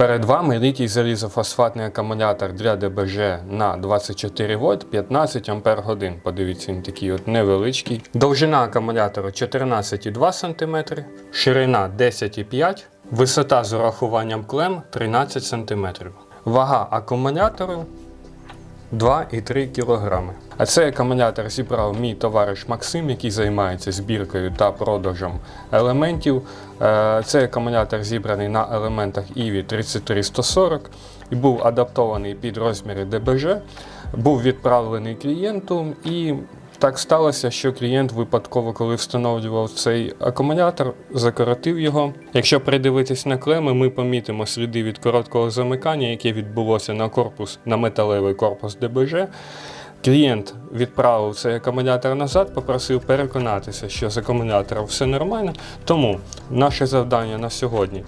Перед вами літій залізофосфатний акумулятор для ДБЖ на 24 вольт 15 ампер годин. Подивіться, він такий от невеличкий. Довжина акумулятору 14,2 см, ширина 10,5 висота з урахуванням клем 13 см. Вага акумулятору 2,3 кг. А цей акумулятор зібрав мій товариш Максим, який займається збіркою та продажем елементів. Е, Цей акумулятор зібраний на елементах EVI 33140 і був адаптований під розміри ДБЖ, був відправлений клієнту і. Так сталося, що клієнт випадково, коли встановлював цей акумулятор, закоротив його. Якщо придивитись на клеми, ми помітимо сліди від короткого замикання, яке відбулося на корпус, на металевий корпус ДБЖ. Клієнт відправив цей акумулятор назад, попросив переконатися, що з акумулятором все нормально. Тому наше завдання на сьогодні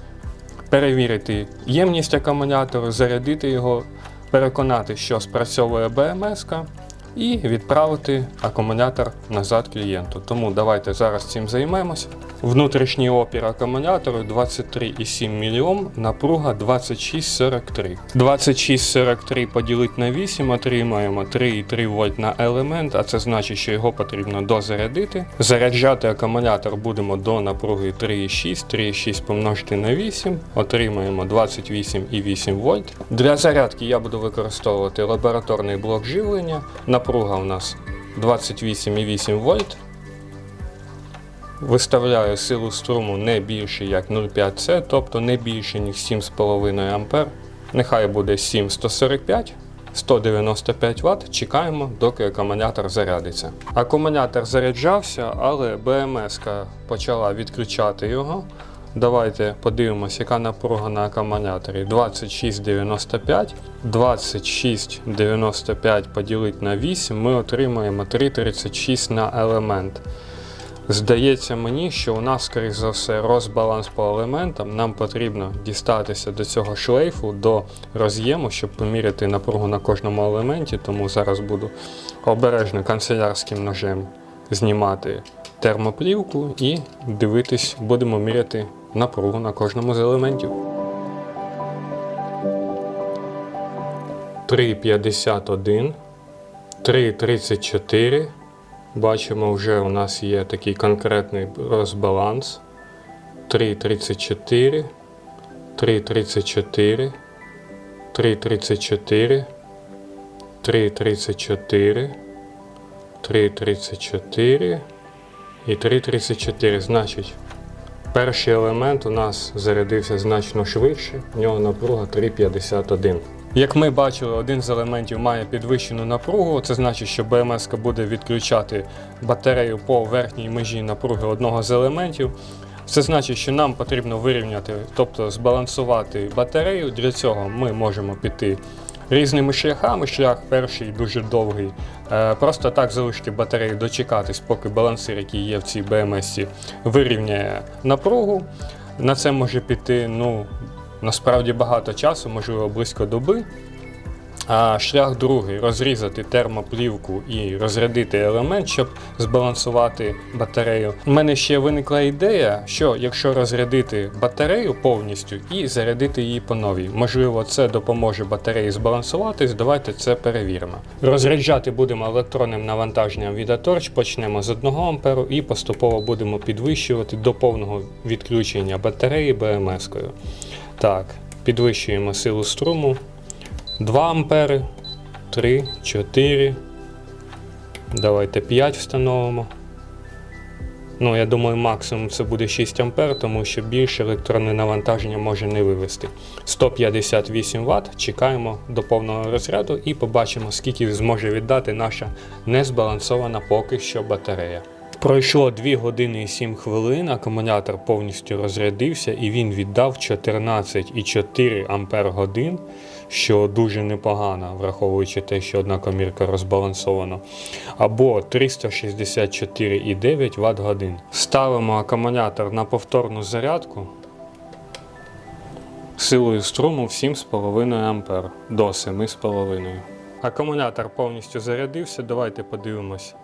перевірити ємність акумулятору, зарядити його, переконати, що спрацьовує БМС і відправити акумулятор назад клієнту. Тому давайте зараз цим займемося. Внутрішній опір акумулятору 23,7 мОм, напруга 26,43. 26,43 поділити на 8 отримаємо 3,3 вольт на елемент, а це значить, що його потрібно дозарядити. Заряджати акумулятор будемо до напруги 3,6, 3,6 помножити на 8, отримаємо 28,8 вольт. Для зарядки я буду використовувати лабораторний блок живлення. Напруга у нас 28,8 вольт. Виставляю силу струму не більше як 0,5 С, тобто не більше ніж 7,5 А. Нехай буде 7,145. 195 Вт, чекаємо, доки акумулятор зарядиться. Акумулятор заряджався, але БМС почала відключати його. Давайте подивимося, яка напруга на акумуляторі. 26,95. 26,95 поділити на 8, ми отримаємо 3,36 на елемент. Здається мені, що у нас, скоріш за все, розбаланс по елементам. Нам потрібно дістатися до цього шлейфу, до роз'єму, щоб поміряти напругу на кожному елементі. Тому зараз буду обережно канцелярським ножем знімати термоплівку і дивитись, будемо міряти напругу на кожному з елементів. 3,51, 3,34. Бачимо, вже у нас є такий конкретний розбаланс. 3,34, 3,34, 3,34, 3,34, 3,34 і 3,34. Значить, перший елемент у нас зарядився значно швидше, в нього напруга 3,51. Як ми бачили, один з елементів має підвищену напругу. Це значить, що БМС буде відключати батарею по верхній межі напруги одного з елементів. Це значить, що нам потрібно вирівняти, тобто збалансувати батарею. Для цього ми можемо піти різними шляхами. Шлях перший дуже довгий. Е, Просто так залишити батарею дочекатись, поки балансир, який є в цій БМС, вирівняє напругу. На це може піти ну, насправді багато часу, можливо, близько доби. А шлях другий розрізати термоплівку і розрядити елемент, щоб збалансувати батарею. У мене ще виникла ідея, що якщо розрядити батарею повністю і зарядити її по новій, можливо, це допоможе батареї збалансуватись. Давайте це перевіримо. Розряджати будемо електронним навантаженням від Atorch, почнемо з 1 А і поступово будемо підвищувати до повного відключення батареї БМС-кою. Так, підвищуємо силу струму. 2 ампери, 3, 4. Давайте 5 встановимо. Ну, я думаю, максимум це буде 6 ампер, тому що більше електронне навантаження може не вивести. 158 Вт. Чекаємо до повного розряду і побачимо, скільки зможе віддати наша незбалансована поки що батарея. Пройшло 2 години і 7 хвилин, акумулятор повністю розрядився і він віддав 14,4 ампер годин, що дуже непогано, враховуючи те, що одна комірка розбалансована, або 364,9 Вт годин. Ставимо акумулятор на повторну зарядку силою струму в 7,5 ампер до 7,5. Акумулятор повністю зарядився. Давайте подивимось.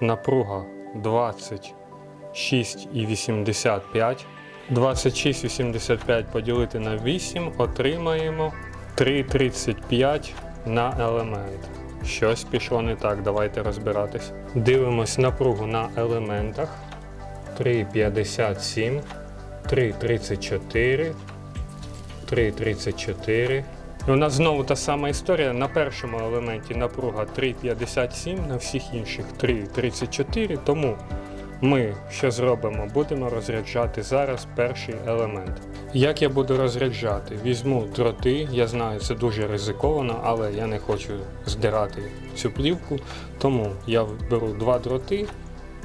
Напруга 26,85. 26,85 поділити на 8, отримаємо 3,35 на елемент. Щось пішло не так, давайте розбиратись. Дивимось напругу на елементах. 3,57, 3,34, 3,34. І у нас знову та сама історія. На першому елементі напруга 3,57, на всіх інших 3,34. Тому ми що зробимо? Будемо розряджати зараз перший елемент. Як я буду розряджати? Візьму дроти, я знаю, це дуже ризиковано, але я не хочу здирати цю плівку. Тому я беру два дроти,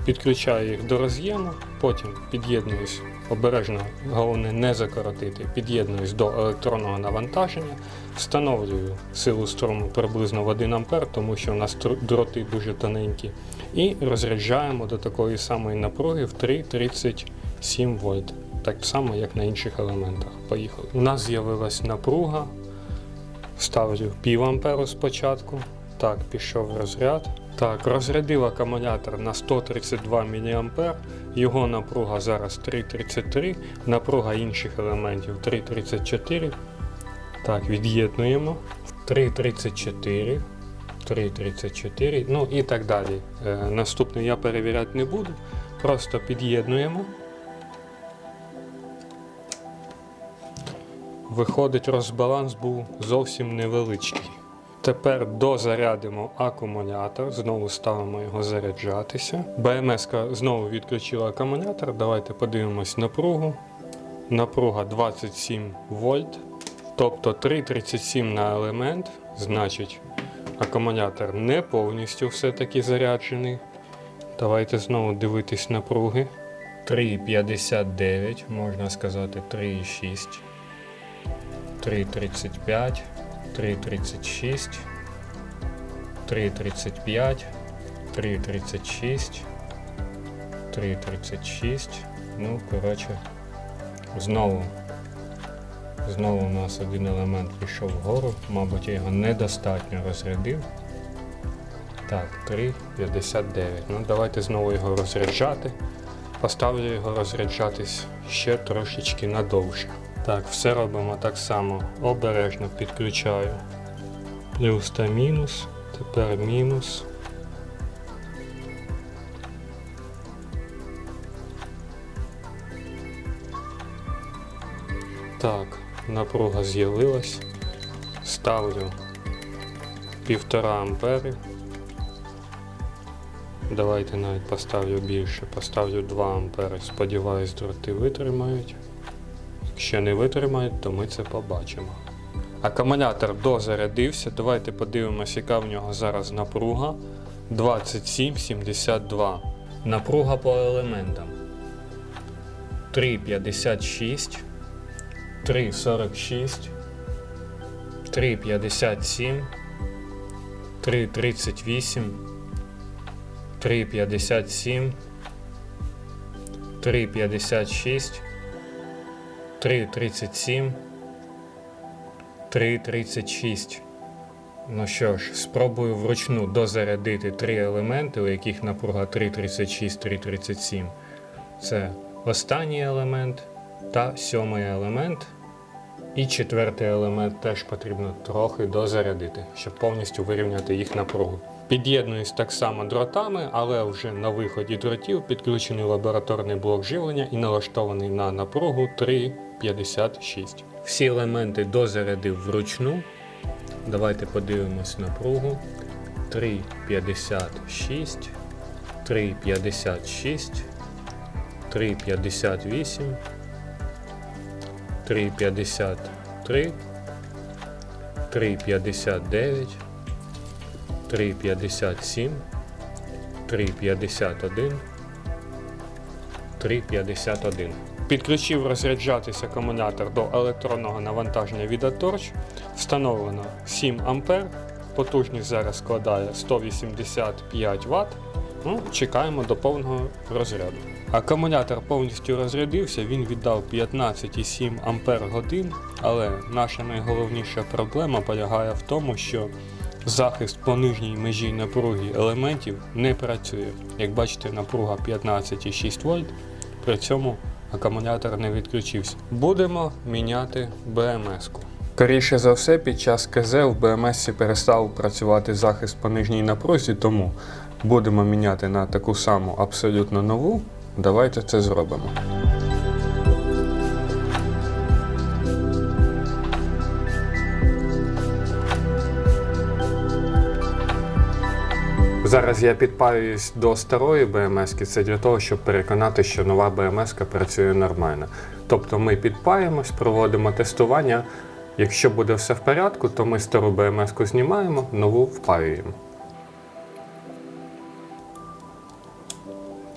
підключаю їх до роз'єму, потім під'єднуюсь обережно, головне не закоротити, під'єднуюсь до електронного навантаження, встановлюю силу струму приблизно в 1 А, тому що у нас дроти дуже тоненькі, і розряджаємо до такої самої напруги в 3,37 вольт. Так само, як на інших елементах. Поїхали. У нас з'явилась напруга. Ставлю пів амперу спочатку. Так, пішов розряд. Так, розрядив акумулятор на 132 мА. Його напруга зараз 3,33, напруга інших елементів 3,34. Так, від'єднуємо. 3,34. 3,34, ну і так далі. Е, наступний я перевіряти не буду. Просто під'єднуємо. Виходить, розбаланс був зовсім невеличкий. Тепер дозарядимо акумулятор, знову ставимо його заряджатися. БМС знову відключила акумулятор. Давайте подивимось напругу. Напруга 27 вольт, тобто 3,37 на елемент. Значить, акумулятор не повністю все-таки заряджений. Давайте знову дивитись напруги. 3,59, можна сказати 3,6. 3,35, 3,36, 3,35, 3,36, 3,36. Ну, коротше, знову. Знову у нас один елемент пішов вгору, мабуть, я його недостатньо розрядив. Так, 3,59. Ну, давайте знову його розряджати. Поставлю його розряджатись ще трошечки надовше. Так, все робимо так само. Обережно підключаю. Плюс та мінус. Тепер мінус. Так, напруга з'явилась. Ставлю півтора ампери. Давайте навіть поставлю більше, поставлю 2 ампери. Сподіваюсь, дроти витримають. Якщо не витримають, то ми це побачимо. Акумулятор дозарядився. Давайте подивимося, яка в нього зараз напруга. 27,72. Напруга по елементам. 3,56, 3,46, 3,57, 3,38, 3,57, 3,56, 3,37, 3,36. Ну що ж, спробую вручну дозарядити три елементи, у яких напруга 3,36, 3,37. Це останній елемент та сьомий елемент. І четвертий елемент теж потрібно трохи дозарядити, щоб повністю вирівняти їх напругу. Під'єднуюсь так само дротами, але вже на виході дротів підключений лабораторний блок живлення і налаштований на напругу 3,56. Всі елементи дозарядив вручну. Давайте подивимось напругу. 3,56, 3,56, 3,58, 3,53, 3,59, 3,57, 3,51, 3,51. Підключив розряджатись акумулятор до електронного навантаження від Atorch. Встановлено 7 А. Потужність зараз складає 185 Вт. Ну, чекаємо до повного розряду. Акумулятор повністю розрядився, він віддав 15,7 Ампер годин, але наша найголовніша проблема полягає в тому, що захист по нижній межі напруги елементів не працює. Як бачите, напруга 15,6 вольт, при цьому акумулятор не відключився. Будемо міняти БМС-ку. Скоріше за все, під час КЗ в БМС перестав працювати захист по нижній напрузі, тому будемо міняти на таку саму абсолютно нову. Давайте це зробимо. Зараз я підпаюсь до старої БМС, це для того, щоб переконати, що нова БМС працює нормально. Тобто ми підпаємось, проводимо тестування. Якщо буде все в порядку, то ми стару БМС знімаємо, нову впаюємо.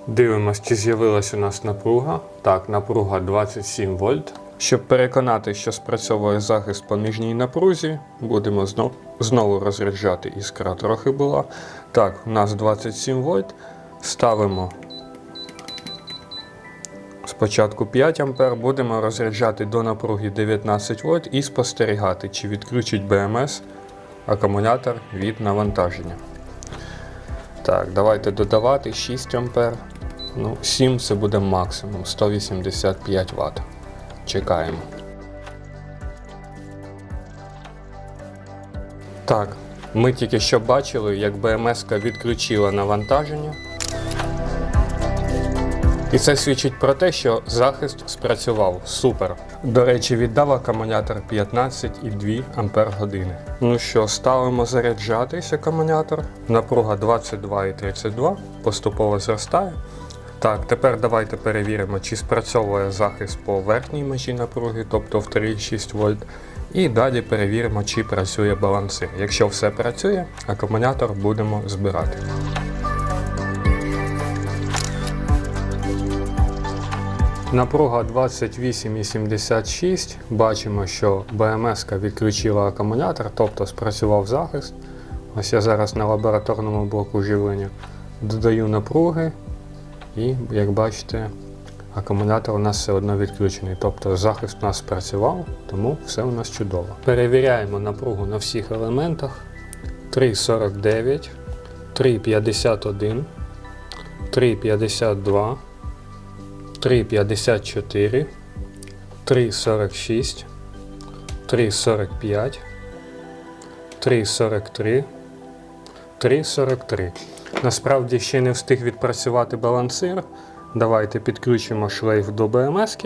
Дивимось, чи з'явилась у нас напруга. Так, напруга 27 вольт. Щоб переконати, що спрацьовує захист по нижній напрузі, будемо знов, знову розряджати іскра трохи була. Так, у нас 27 вольт. Ставимо спочатку 5 А, будемо розряджати до напруги 19 вольт і спостерігати, чи відключить БМС акумулятор від навантаження. Так, давайте додавати 6 А. Ну, 7 це буде максимум 185 Вт. Чекаємо. Так, ми тільки що бачили, як БМС відключила навантаження. І це свідчить про те, що захист спрацював. Супер. До речі, віддав акумулятор 15,2 Ампер. Ну що, ставимо заряджатись акумулятор. Напруга 22,32, поступово зростає. Так, тепер давайте перевіримо, чи спрацьовує захист по верхній межі напруги, тобто в 3,6 вольт. І далі перевіримо, чи працює балансир. Якщо все працює, акумулятор будемо збирати. Напруга 28,76. Бачимо, що БМС відключила акумулятор, тобто спрацював захист. Ось я зараз на лабораторному блоку живлення додаю напруги, і, як бачите, акумулятор у нас все одно відключений. Тобто захист у нас спрацював, тому все у нас чудово. Перевіряємо напругу на всіх елементах. 3,49, 3,51, 3,52. 3,54, 3,46, 3,45, 3,43, 3,43. Насправді ще не встиг відпрацювати балансир. Давайте підключимо шлейф до БМС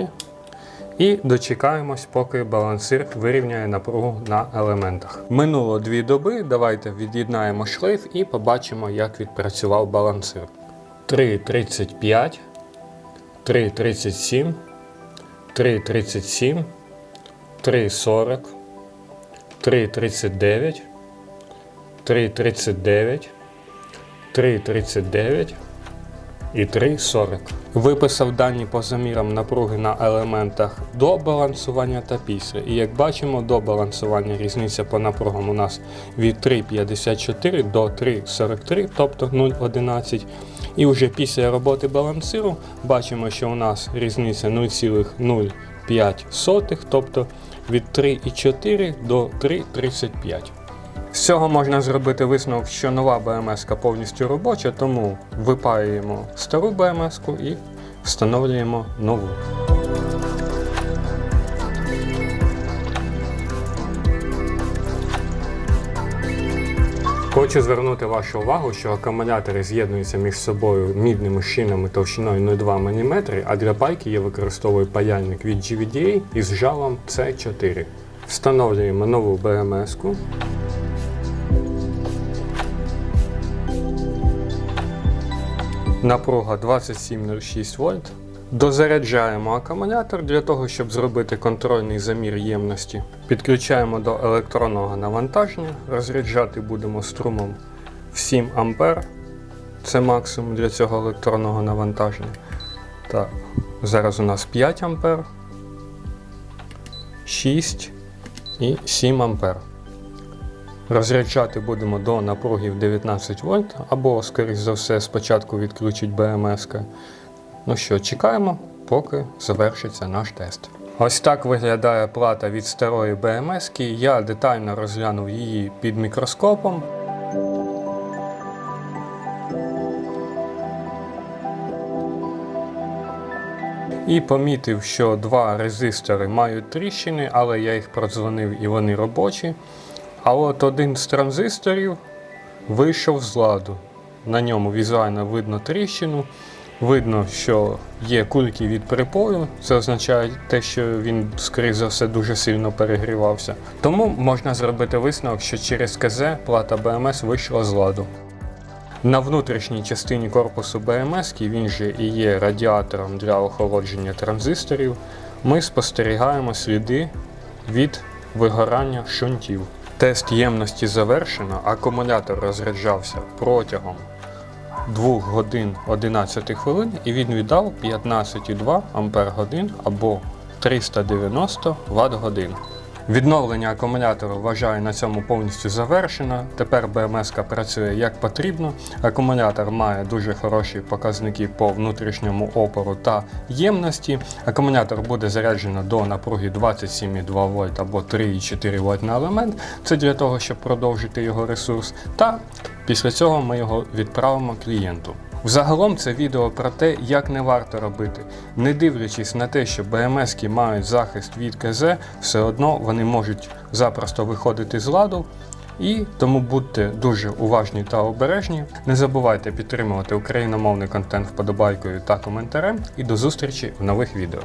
і дочекаємось, поки балансир вирівняє напругу на елементах. Минуло дві доби. Давайте від'єднаємо шлейф і побачимо, як відпрацював балансир. 3,35. 3,37, 3,37, 3,40, 3,39, 3,39, 3,39 і 3,40. Виписав дані по замірам напруги на елементах до балансування та після. І як бачимо, до балансування різниця по напругам у нас від 3,54 до 3,43, тобто 0,11. І вже після роботи балансиру бачимо, що у нас різниця 0,05, тобто від 3,4 до 3,35. З цього можна зробити висновок, що нова БМС повністю робоча, тому випаюємо стару БМС і встановлюємо нову. Хочу звернути вашу увагу, що акумулятори з'єднуються між собою мідними шинами товщиною 0,2 мм, а для пайки я використовую паяльник від GVDA із жалом C4. Встановлюємо нову БМС. Напруга 27,06 вольт. Дозаряджаємо акумулятор для того, щоб зробити контрольний замір ємності. Підключаємо до електронного навантаження. Розряджати будемо струмом в 7 А. Це максимум для цього електронного навантаження. Так, Зараз у нас 5 А, 6 і 7 А. Розряджати будемо до напруги в 19 вольт, або, скоріш за все, спочатку відключить БМС. Ну що, чекаємо, поки завершиться наш тест. Ось так виглядає плата від старої БМС. Я детально розглянув її під мікроскопом. І помітив, що два резистори мають тріщини, але я їх продзвонив і вони робочі. А от один з транзисторів вийшов з ладу. На ньому візуально видно тріщину. Видно, що є кульки від припою. Це означає те, що він, скоріше за все, дуже сильно перегрівався. Тому можна зробити висновок, що через КЗ плата БМС вийшла з ладу. На внутрішній частині корпусу БМС, він же і є радіатором для охолодження транзисторів, ми спостерігаємо сліди від вигорання шунтів. Тест ємності завершено, акумулятор розряджався протягом 2 годин 11 хвилин і він віддав 15,2 Ампер годин або 390 Вт годин. Відновлення акумулятора вважаю на цьому повністю завершено. Тепер БМС працює як потрібно. Акумулятор має дуже хороші показники по внутрішньому опору та ємності. Акумулятор буде заряджено до напруги 27,2 вольт або 3,4 вольт на елемент. Це для того, щоб продовжити його ресурс. Та після цього ми його відправимо клієнту. Взагалом це відео про те, як не варто робити. Не дивлячись на те, що БМСки мають захист від КЗ, все одно вони можуть запросто виходити з ладу. І тому будьте дуже уважні та обережні. Не забувайте підтримувати україномовний контент вподобайкою та коментарем. І до зустрічі в нових відео.